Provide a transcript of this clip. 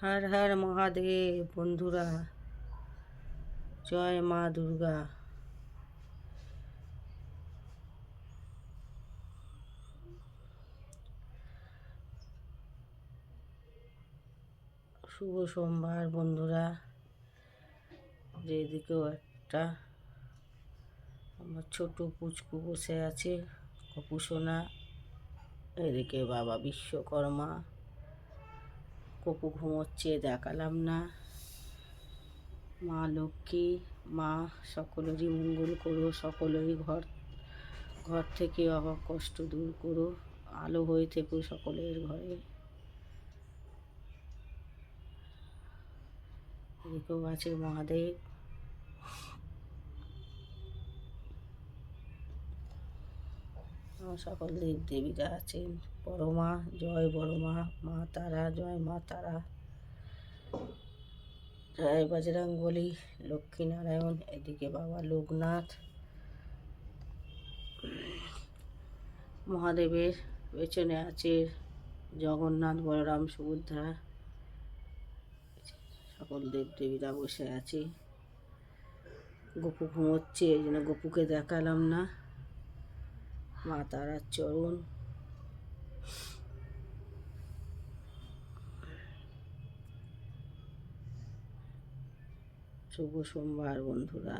হর হর মহাদেব বন্ধুরা, জয় মা দুর্গা। শুভ সোমবার বন্ধুরা, যেদিকেও একটা আমার ছোট পুচকু বসে আছে কপুসোনা এদিকে বাবা বিশ্বকর্মা। কপু ঘুমোচ্ছে, দেখালাম না। মা লক্ষ্মী, মা সকলেরই মঙ্গল করো, সকলেরই ঘর ঘর থেকে অভাব কষ্ট দূর করো, আলো হয়ে থেকো সকলের ঘরে। এদিকেও আছে মহাদেব। সকল দেব দেবীরা আছেন। বড় মা, জয় বড় মা তারা, জয় মা তারা। জয় বজরং বলি লক্ষ্মীনারায়ণ, এদিকে বাবা লোকনাথ। মহাদেবের পেছনে আছে জগন্নাথ, বলরাম, সুভদ্রা। সকল দেব দেবীরা বসে আছে। গপু ঘুমোচ্ছে, এই জন্য গপুকে দেখালাম না। মা তারার চরণ শুভ সোমবার বন্ধুরা।